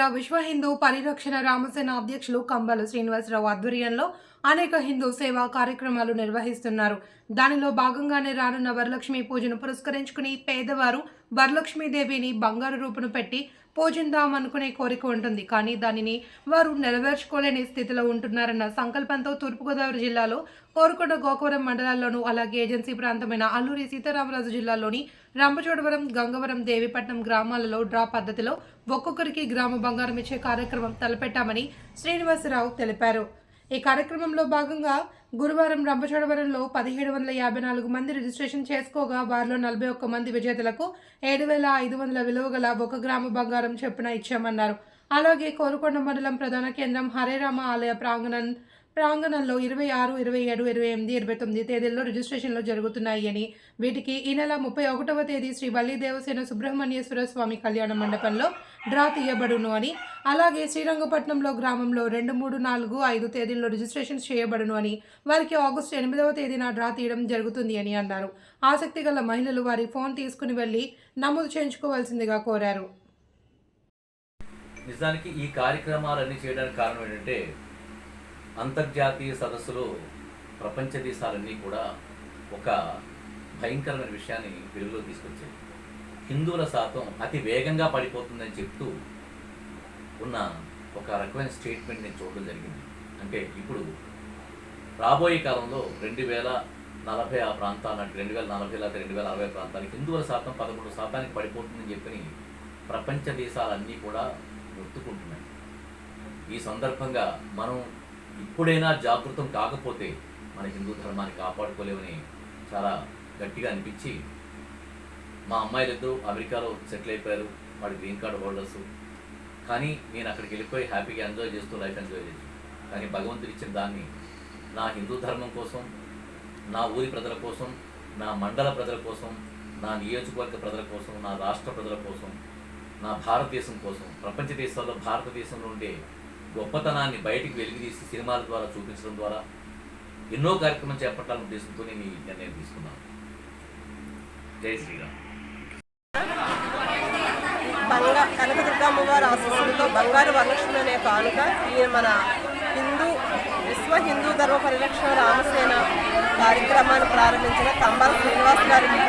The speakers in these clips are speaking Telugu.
జిల్లా విశ్వ హిందూ పరిరక్షణ రామసేన అధ్యక్షులు కంబాల శ్రీనివాసరావు ఆధ్వర్యంలో అనేక హిందూ సేవా కార్యక్రమాలు నిర్వహిస్తున్నారు. దానిలో భాగంగానే రానున్న వరలక్ష్మి పూజను పురస్కరించుకుని పేదవారు వరలక్ష్మీదేవిని బంగారు రూపును పెట్టి పూజిందాం అనుకునే కోరిక ఉంటుంది. కానీ దానిని వారు నెరవేర్చుకోలేని స్థితిలో ఉంటున్నారన్న సంకల్పంతో తూర్పుగోదావరి జిల్లాలో కోరుకొండ గోకవరం మండలాల్లోనూ అలాగే ఏజెన్సీ ప్రాంతమైన అల్లూరి సీతారామరాజు జిల్లాలోని రంపచోడవరం గంగవరం దేవిపట్నం గ్రామాలలో డ్రా పద్ధతిలో ఒక్కొక్కరికి గ్రామ బంగారం ఇచ్చే కార్యక్రమం తలపెట్టామని శ్రీనివాసరావు తెలిపారు. ఈ కార్యక్రమంలో భాగంగా గురువారం రంపచోడవరంలో పదిహేడు వందల యాభై నాలుగు మంది రిజిస్ట్రేషన్ చేసుకోగా వారిలో నలభై ఒక్క మంది విజేతలకు ఏడు వేల ఐదు వందల విలువ గల ఒక గ్రామ బంగారం చెప్పున ఇచ్చామన్నారు. అలాగే కోరుకొండ మండలం ప్రధాన కేంద్రం హరేరామ ఆలయ ప్రాంగణం ప్రాంగణంలో ఇరవై ఆరు ఇరవై ఏడు ఇరవై ఎనిమిది ఇరవై తొమ్మిది తేదీల్లో రిజిస్ట్రేషన్లు జరుగుతున్నాయి అని వీటికి ఈ నెల ముప్పై ఒకటవ తేదీ శ్రీ బల్లి దేవసేన సుబ్రహ్మణ్యేశ్వర స్వామి కళ్యాణ మండపంలో డ్రా తీయబడును అని అలాగే శ్రీరంగపట్నంలో గ్రామంలో రెండు మూడు నాలుగు ఐదు తేదీల్లో రిజిస్ట్రేషన్ చేయబడును అని వారికి ఆగస్టు ఎనిమిదవ తేదీన డ్రా తీయడం జరుగుతుంది అని అన్నారు. ఆసక్తి గల మహిళలు వారి ఫోన్ తీసుకుని వెళ్ళి నమోదు చేయించుకోవాల్సిందిగా కోరారు. నిజానికి ఈ కార్యక్రమాలన్నీ చేయడానికి కారణం ఏంటంటే అంతర్జాతీయ సదస్సులో ప్రపంచ దేశాలన్నీ కూడా ఒక భయంకరమైన విషయాన్ని వెలుగులో తీసుకొచ్చాయి. హిందువుల శాతం అతి వేగంగా పడిపోతుందని చెప్తూ ఉన్న ఒక రకమైన స్టేట్మెంట్ నేను చూడడం జరిగింది. అంటే ఇప్పుడు రాబోయే కాలంలో రెండు వేల నలభై ఆ ప్రాంతాలకు రెండు వేల నలభై లేదా రెండు వేల అరవై ప్రాంతానికి హిందువుల శాతం పదమూడు శాతానికి పడిపోతుందని చెప్పని ప్రపంచ దేశాలన్నీ కూడా ఒత్తుకుంటున్నాయి ఈ సందర్భంగా మనం ఇప్పుడైనా జాగృతం కాకపోతే మన హిందూ ధర్మాన్ని కాపాడుకోలేమని చాలా గట్టిగా అనిపించి మా అమ్మాయిలిద్దరూ అమెరికాలో సెటిల్ అయిపోయారు. వాడి గ్రీన్ కార్డ్ హోల్డర్స్. కానీ నేను అక్కడికి వెళ్ళిపోయి హ్యాపీగా ఎంజాయ్ చేస్తూ లైఫ్ ఎంజాయ్ చేసి కానీ భగవంతుడు ఇచ్చిన దాన్ని నా హిందూ ధర్మం కోసం నా ఊరి ప్రజల కోసం నా మండల ప్రజల కోసం నా నియోజకవర్గ ప్రజల కోసం నా రాష్ట్ర ప్రజల కోసం నా భారతదేశం కోసం ప్రపంచ దేశాల్లో భారతదేశంలో ఉండే గొప్పతనాన్ని బయటికి వెలిగితీసి సినిమాల ద్వారా చూపించడం ద్వారా ఎన్నో కార్యక్రమం చేపట్టాలని ఉద్దేశంతో నేను ఈ నిర్ణయం తీసుకున్నాను. జై శ్రీరామ్. బంగా కనకదుర్గమ్మ వారి ఆశీస్సులతో బంగారు వరలక్ష్మి అనే కానుక ఈ మన హిందూ విశ్వ హిందూ ధర్మ పరిరక్షణ రామసేన కార్యక్రమాన్ని ప్రారంభించిన తంబాల శ్రీనివాస్ గారికి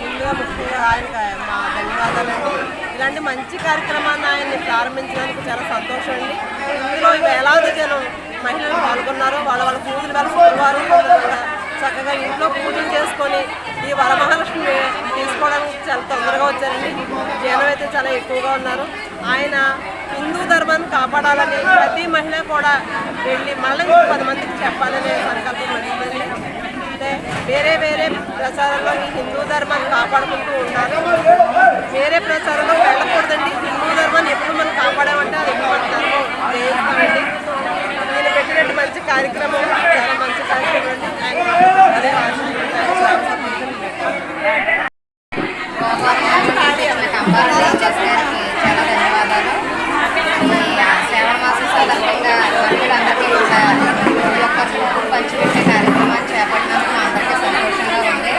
ముందుగా ముఖ్యంగా ఆయనకి మా ధన్యవాదాలండి. ఇలాంటి మంచి కార్యక్రమాన్ని ఆయన్ని ప్రారంభించడానికి చాలా సంతోషం అండి. ఇందులో వేలాది జనం మహిళలు పాల్గొన్నారు. వాళ్ళ వాళ్ళ పూజలు వాళ్ళ శుక్రవారం కూడా చక్కగా ఇంట్లో పూజలు చేసుకొని ఈ వరమహాలక్ష్మి తీసుకోవడానికి చాలా తొందరగా వచ్చారండి. జనం అయితే చాలా ఎక్కువగా ఉన్నారు. ఆయన హిందూ ధర్మాన్ని కాపాడాలని ప్రతి మహిళ కూడా వెళ్ళి మళ్ళీ పది మందికి చెప్పాలనే సంకల్పం వచ్చిందండి వేరే వేరే ప్రచారంలో ఈ హిందూ ధర్మాన్ని కాపాడుకుంటూ ఉంటారు వేరే ప్రచారంలో వెళ్ళకూడదండి. హిందూ ధర్మాన్ని ఎప్పుడు మనం కాపాడామంటే అది ఎప్పుడు ధర్మం. జయిస్తామండి నేను పెట్టినట్టు మంచి కార్యక్రమం. చాలా మంచి కార్యక్రమం అండి. అదే చాలా ధన్యవాదాలు శ్రావణ మాసం సందర్భంగా కూడా యొక్క సూపు పంచిపెట్టే కార్యక్రమాన్ని చేపట్టినందుకు మా అందరికీ సంతోషంగా ఉంది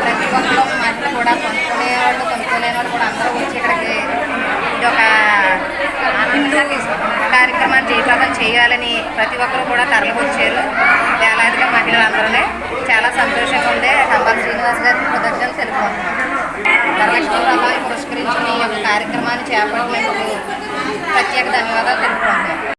ప్రతి ఒక్కరు మహిళలు కూడా కొనుక్కునే వాళ్ళు కొనుక్కోలేని వాళ్ళు కూడా అందరూ వచ్చి ఇక్కడికి ఇది ఒక హిందూ కార్యక్రమాన్ని జయప్రదం చేయాలని ప్రతి ఒక్కరు కూడా తరలివచ్చారు వేలాదిగా మహిళలందరూ చాలా సంతోషంగా ఉంది కంబాల శ్రీనివాస్ గారికి కృతజ్ఞతలు తెలుపుకుంటున్నాను వరలక్ష్మి వ్రతాన్ని పురస్కరించుకుని ఈ యొక్క కార్యక్రమాన్ని చేపట్టినందుకు ప్రత్యేక ధన్యవాదాలు